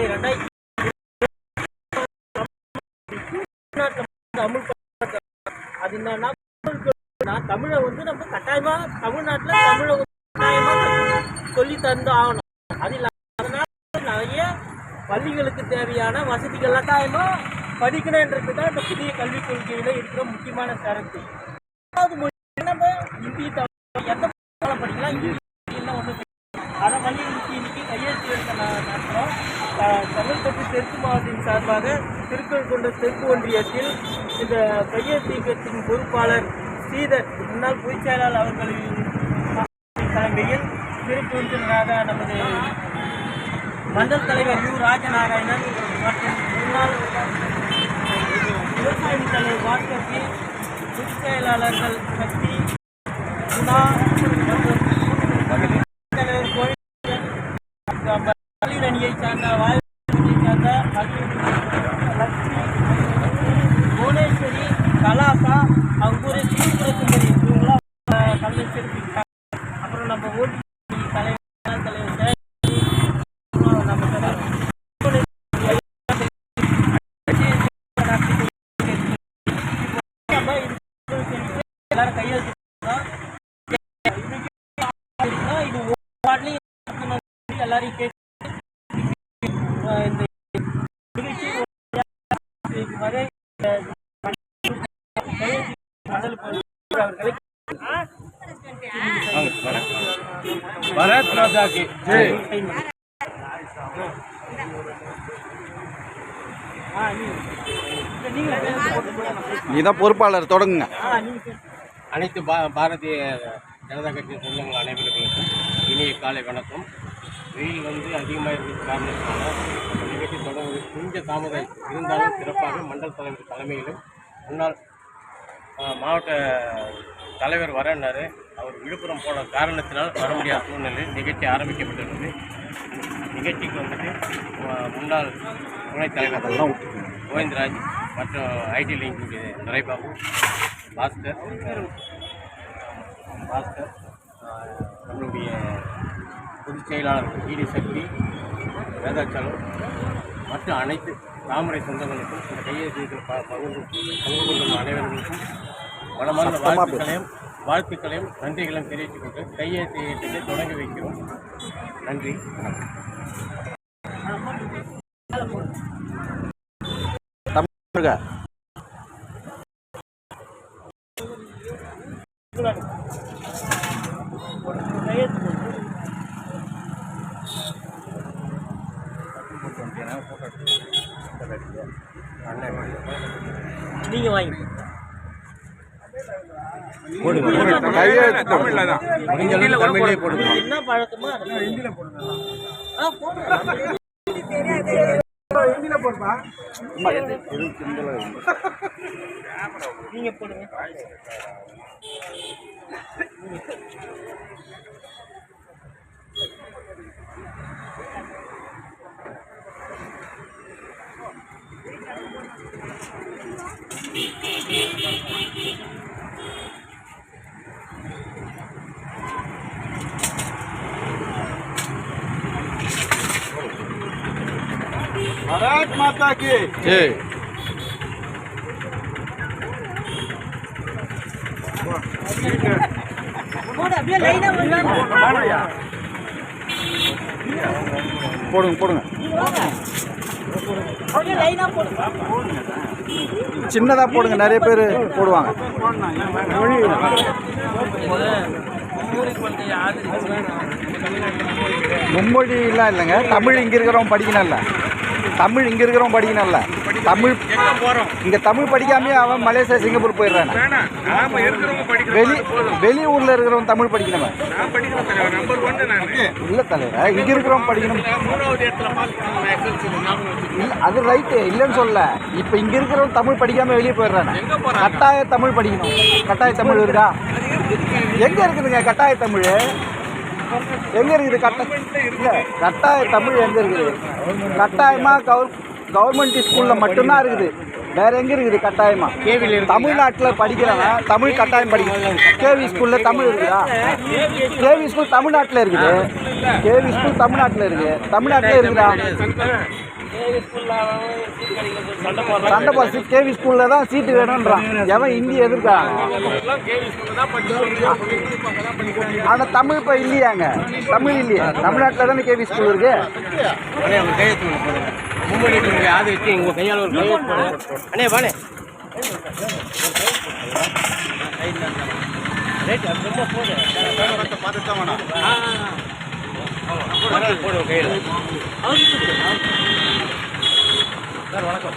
ரெண்டாயிரத்தி அமுல்படுத்த அது என்னன்னா தமிழை வந்து நம்ம கட்டாயமா தமிழ்நாட்டுல தமிழை வந்து கட்டாயமா சொல்லி தந்து ஆகணும். அது இல்லாம அதனால நிறைய பள்ளிகளுக்கு தேவையான வசதிகள் கட்டாயமா படிக்கணுன்றது தான் இந்த புதிய கல்விக் கொள்கையில இருக்கிற முக்கியமான கருத்து. ரெண்டாவது மொழி நம்ம ஹிந்தி எந்த மொழியால படிக்கலாம்? தெற்கு மாவட்டத்தின் சார்பாக திருக்கழுக்குன்ற தெற்கு ஒன்றியத்தில் இந்த கையெழுத்து இயக்கத்தின் பொறுப்பாளர் ஸ்ரீதர் முன்னாள் பொதுச் செயலாளர் அவர்களின் தலைமையில் திருக்குழுந்தராக நமது மண்டல் தலைவர் யு ராஜநாராயணன் மற்றும் முன்னாள் விவசாய தலைவர் பாஸ்கர்ஜி பொதுச் செயலாளர்கள் சக்தி குணா மற்றும் தலைவர் கோயில் பள்ளியின் அணியை சார்ந்த வாழ் புவனேஸ்வரி கலாசா அவங்க சீர்புர இவங்களாம் அப்புறம் நம்ம ஓட்டி தலைவர் தலைவர் நம்ம எல்லாரும் கையெழுத்து இது ஒவ்வொரு எல்லாரையும் கேட்டு போடுங்க. நீ தான் பொறுப்பாளர் தொடங்குங்க. அனைத்து பாரதிய ஜனதா கட்சி சொந்தங்கள் அனைவர்களுக்கும் இனிய காலை வணக்கம். வெயில் வந்து அதிகமாக இருக்கிற காரணத்தினால நிகழ்ச்சி தொடங்குவது கொஞ்சம் தாமதம் இருந்தாலும் சிறப்பாக மண்டல் தலைவர் தலைமையிலும் முன்னாள் மாவட்ட தலைவர் வரேன்னாரு. அவர் விழுப்புரம் போன காரணத்தினால் வர முடியாத சூழ்நிலையில் நிகழ்ச்சி ஆரம்பிக்கப்பட்டுள்ளது நிகழ்ச்சிக்கு வந்துட்டு முன்னாள் துணைத் தலைவர் கோவிந்தராஜ் மற்றும் ஐடி லிங்க் துரைபாபு பாஸ்கர் பாஸ்கர் நம்மளுடைய பொதுச் செயலாளர் ஈடி சக்தி வேதாச்சலம் மற்ற அனைத்து தாமரை சொந்தங்களுக்கும் இந்த கையெழுத்து ப- பகிர்ந்து பங்கு கொள்ளும் அனைவர்களுக்கும் மனமார்ந்த வாழ்த்துக்களையும் வாழ்த்துக்களையும் நன்றிகளையும் தெரிவித்துக் கொண்டு கையெழுத்து இயக்கத்தை தொடங்கி வைக்கிறோம். நன்றி வணக்கம். தமிழக நீங்க வாங்கி என்ன பழக்கமோ? அதை போடுங்க. ஆ, போடுங்க. நீங்க போடுங்க. माता की जय போடு அப்படியே லைனா போடுங்க போடுங்க அப்படியே லைனா போடுங்க சின்னதா போடுங்க நிறைய பேர் போடுவாங்க ஊருக்கு வந்து ஆதரிச்சு மும்மொழிலாம் இல்லைங்க தமிழ் இங்கே இருக்கிறவங்க படிக்கணும்ல தமிழ் இங்கே இருக்கிறவங்க படிக்கணும்ல. தமிழ் இங்கே தமிழ் படிக்காமே அவன் மலேசியா சிங்கப்பூர் போயிடுறான். நாம இருக்கிறவங்க படிக்கிற வெளி வெளியூரில் இருக்கிறவன் தமிழ் படிக்கணுமே. நான் படிக்கிற தலைவர் நம்பர் ஒன்று நான். இல்லை தலைவர் இங்கே இருக்கிறவன் படிக்கணும். இல்ல அது ரைட்டு இல்லைன்னு சொல்ல இப்போ இங்கே இருக்கிறவன் தமிழ் படிக்காம வெளியே போயிடுறானே. கட்டாய தமிழ் படிக்கணும். கட்டாய தமிழ் இருக்கா எங்கே இருக்குதுங்க கட்டாய தமிழ்? எங்கே இருக்குது? கட்டாயம் இல்லை கட்டாய தமிழ் எங்கே இருக்குது? கட்டாயமாக கவர் கவர்மெண்ட் ஸ்கூலில் மட்டும்தான் இருக்குது. வேற எங்கே இருக்குது கட்டாயமாக தமிழ்நாட்டில் படிக்கிறவன் தமிழ் கட்டாயம் படிக்கணும் கேவி ஸ்கூலில் தமிழ் இருக்குதா? கேவி ஸ்கூல் தமிழ்நாட்டில் இருக்குது. கேவி ஸ்கூல் தமிழ்நாட்டில் இருக்குது தமிழ்நாட்டில் இருக்குதா? ஏழு ஸ்கூல்ல அவன் சீட் கிடைக்கிறது சண்டை போடுறான் சண்டை பாசி கேவி ஸ்கூலில் தான் சீட்டு வேணுன்றான் எவன் இந்தி எதிர்க்கா ஆனால் தமிழ் இப்போ இல்லையாங்க? தமிழ் இல்லையா. தமிழ்நாட்டில் தானே கேவி ஸ்கூல் இருக்கு? அதை வச்சு உங்கள் கையால் ஒரு அண்ணே ரேட் ரொம்ப போடு. கையில். சார் வணக்கம்.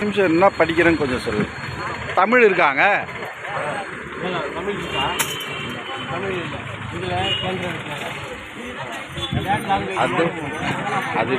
நிமிஷம் என்ன படிக்கிறேன்னு கொஞ்சம் சொல்லு. தமிழ் இருக்காங்க. அது அது